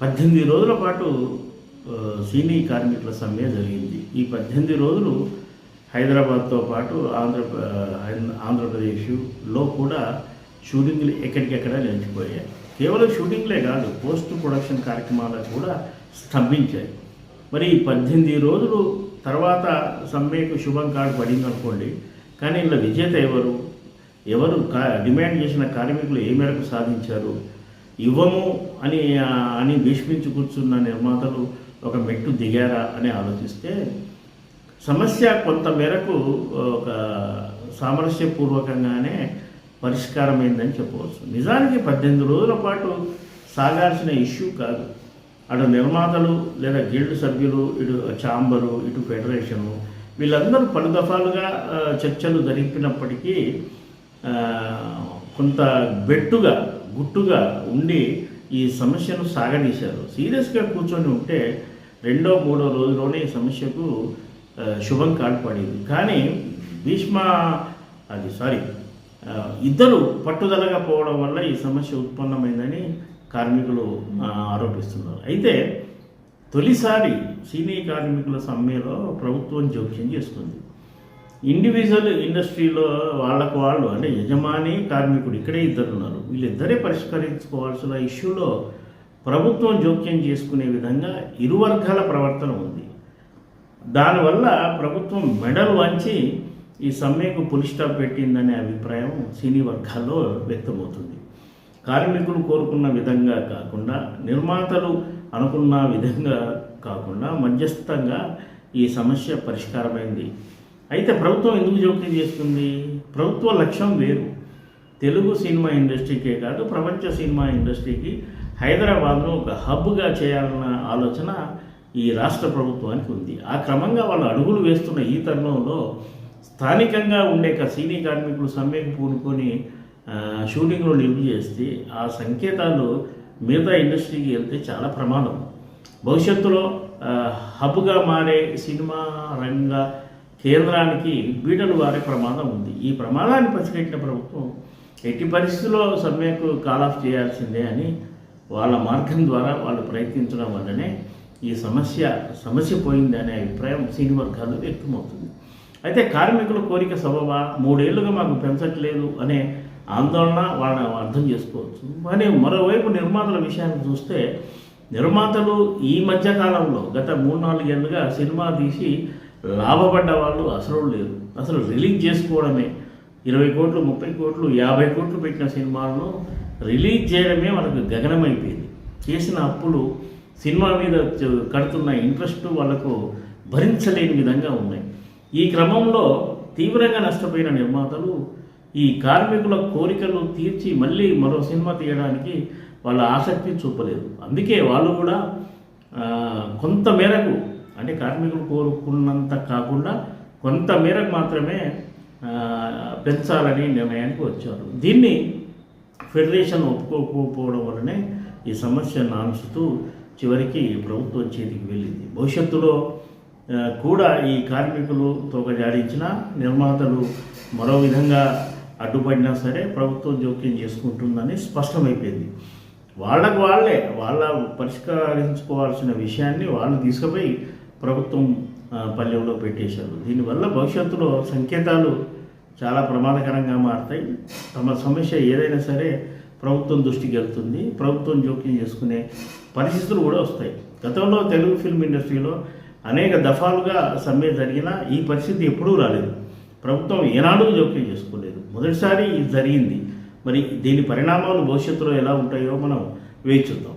పద్దెనిమిది రోజుల పాటు సీనియర్ కార్మికుల సమ్మె జరిగింది. ఈ పద్దెనిమిది రోజులు హైదరాబాద్తో పాటు ఆంధ్ర ఆంధ్రప్రదేశ్లో కూడా షూటింగ్లు ఎక్కడికెక్కడ నిలిచిపోయాయి. కేవలం షూటింగ్లే కాదు పోస్ట్ ప్రొడక్షన్ కార్యక్రమాలు కూడా స్తంభించాయి. మరి ఈ పద్దెనిమిది రోజులు తర్వాత సమ్మెకు శుభం కార్డు పడింది అనుకోండి కానీ ఇందులో విజేత ఎవరు? ఎవరు కా డిమాండ్ చేసిన కార్మికులు ఏ మేరకు సాధించారు? ఇవ్వము అని అని భీష్మించి కూర్చున్న నిర్మాతలు ఒక మెట్టు దిగారా అని ఆలోచిస్తే సమస్య కొంత మేరకు ఒక సామరస్యపూర్వకంగానే పరిష్కారమైందని చెప్పవచ్చు. నిజానికి పద్దెనిమిది రోజుల పాటు సాగాల్సిన ఇష్యూ కాదు. అటు నిర్మాతలు లేదా గిల్డ్ సభ్యులు ఇటు ఛాంబరు ఇటు ఫెడరేషను వీళ్ళందరూ పలు దఫాలుగా చర్చలు జరిపినప్పటికీ కొంత బెట్టుగా గుట్టుగా ఉండి ఈ సమస్యను సాగదీశారు. సీరియస్గా కూర్చొని ఉంటే రెండో మూడో రోజులోనే ఈ సమస్యకు శుభం కాల్పడింది. కానీ భీష్మ అది సారీ ఇద్దరు పట్టుదలగా పోవడం వల్ల ఈ సమస్య ఉత్పన్నమైందని కార్మికులు ఆరోపిస్తున్నారు. అయితే తొలిసారి సీనియర్ కార్మికుల సమ్మెలో ప్రభుత్వం జోక్యం చేస్తుంది ఇండివిజువల్ ఇండస్ట్రీలో వాళ్ళకు వాళ్ళు అంటే యజమాని కార్మికుడు ఇక్కడే ఇద్దరు ఉన్నారు. వీళ్ళిద్దరే పరిష్కరించుకోవాల్సిన ఇష్యూలో ప్రభుత్వం జోక్యం చేసుకునే విధంగా ఇరు వర్గాల ప్రవర్తన ఉంది. దానివల్ల ప్రభుత్వం మెడల్ వంచి ఈ సమ్మెకు పులి స్టాప్ పెట్టిందనే అభిప్రాయం సినీ వర్గాల్లో వ్యక్తమవుతుంది. కార్మికులు కోరుకున్న విధంగా కాకుండా నిర్మాతలు అనుకున్న విధంగా కాకుండా మధ్యస్థంగా ఈ సమస్య పరిష్కారమైంది. అయితే ప్రభుత్వం ఎందుకు జోక్యం చేస్తుంది? ప్రభుత్వ లక్ష్యం వేరు. తెలుగు సినిమా ఇండస్ట్రీకే కాదు ప్రపంచ సినిమా ఇండస్ట్రీకి హైదరాబాద్ను ఒక హబ్గా చేయాలన్న ఆలోచన ఈ రాష్ట్ర ప్రభుత్వానికి ఉంది. ఆ క్రమంగా వాళ్ళు అడుగులు వేస్తున్న ఈ తరుణంలో స్థానికంగా ఉండే క- సినీ కార్మికులు సమ్మెకు పూనుకొని ఆ, షూటింగ్లో నిలుపు చేస్తే ఆ సంకేతాలు మిగతా ఇండస్ట్రీకి వెళ్తే చాలా ప్రమాదం. భవిష్యత్తులో హబ్గా మారే సినిమా రంగ కేంద్రానికి బీటలు వారే ప్రమాదం ఉంది. ఈ ప్రమాదాన్ని పసిగట్టిన ప్రభుత్వం ఎట్టి పరిస్థితుల్లో సమ్మెకు కాల్ ఆఫ్ చేయాల్సిందే అని వాళ్ళ మార్గం ద్వారా వాళ్ళు ప్రయత్నించడం వల్లనే ఈ సమస్య సమస్య పోయింది అనే అభిప్రాయం సీని వర్గాల్లో వ్యక్తమవుతుంది. అయితే కార్మికుల కోరిక సబబా మూడేళ్ళుగా మాకు పెంచట్లేదు అనే ఆందోళన వాళ్ళని అర్థం చేసుకోవచ్చు. కానీ మరోవైపు నిర్మాతల విషయాన్ని చూస్తే నిర్మాతలు ఈ మధ్యకాలంలో గత మూడు నాలుగేళ్ళుగా సినిమా తీసి లాభపడ్డ వాళ్ళు అసలు లేరు. అసలు రిలీజ్ చేసుకోవడమే. ఇరవై కోట్లు ముప్పై కోట్లు యాభై కోట్లు పెట్టిన సినిమాలను రిలీజ్ చేయడమే మనకు గగనమైపోయింది. చేసిన అప్పులు సినిమా మీద కడుతున్న ఇంట్రెస్ట్ వాళ్ళకు భరించలేని విధంగా ఉన్నాయి. ఈ క్రమంలో తీవ్రంగా నష్టపోయిన నిర్మాతలు ఈ కార్మికుల కోరికలు తీర్చి మళ్ళీ మరో సినిమా తీయడానికి వాళ్ళ ఆసక్తి చూపలేదు. అందుకే వాళ్ళు కూడా కొంత మేరకు అంటే కార్మికులు కోరుకున్నంత కాకుండా కొంత మేరకు మాత్రమే పెంచాలని నిర్ణయానికి వచ్చారు. దీన్ని ఫెడరేషన్ ఒప్పుకోకపోవడం వల్లనే ఈ సమస్య నాన్చుతూ చివరికి ప్రభుత్వం చేతికి వెళ్ళింది. భవిష్యత్తులో కూడా ఈ కార్మికులు తోక జాడించిన నిర్మాతలు మరో విధంగా అడ్డుపడినా సరే ప్రభుత్వం జోక్యం చేసుకుంటుందని స్పష్టమైపోయింది. వాళ్ళకు వాళ్ళే వాళ్ళ పరిష్కరించుకోవాల్సిన విషయాన్ని వాళ్ళు తీసుకుపోయి ప్రభుత్వం పల్లెల్లో పల్లెంలో పెట్టేశారు. దీనివల్ల భవిష్యత్తులో సంకేతాలు చాలా ప్రమాదకరంగా మారుతాయి. తమ సమస్య ఏదైనా సరే ప్రభుత్వం దృష్టికి వెళ్తుంది. ప్రభుత్వం జోక్యం చేసుకునే పరిస్థితులు కూడా వస్తాయి. గతంలో తెలుగు ఫిల్మ్ ఇండస్ట్రీలో అనేక దఫాలుగా సమ్మె జరిగినా ఈ పరిస్థితి ఎప్పుడూ రాలేదు. ప్రభుత్వం ఏనాడు జోక్యం చేసుకోలేదు. మొదటిసారి ఇది జరిగింది. మరి దీని పరిణామాలు భవిష్యత్తులో ఎలా ఉంటాయో మనం వేచి చూద్దాం.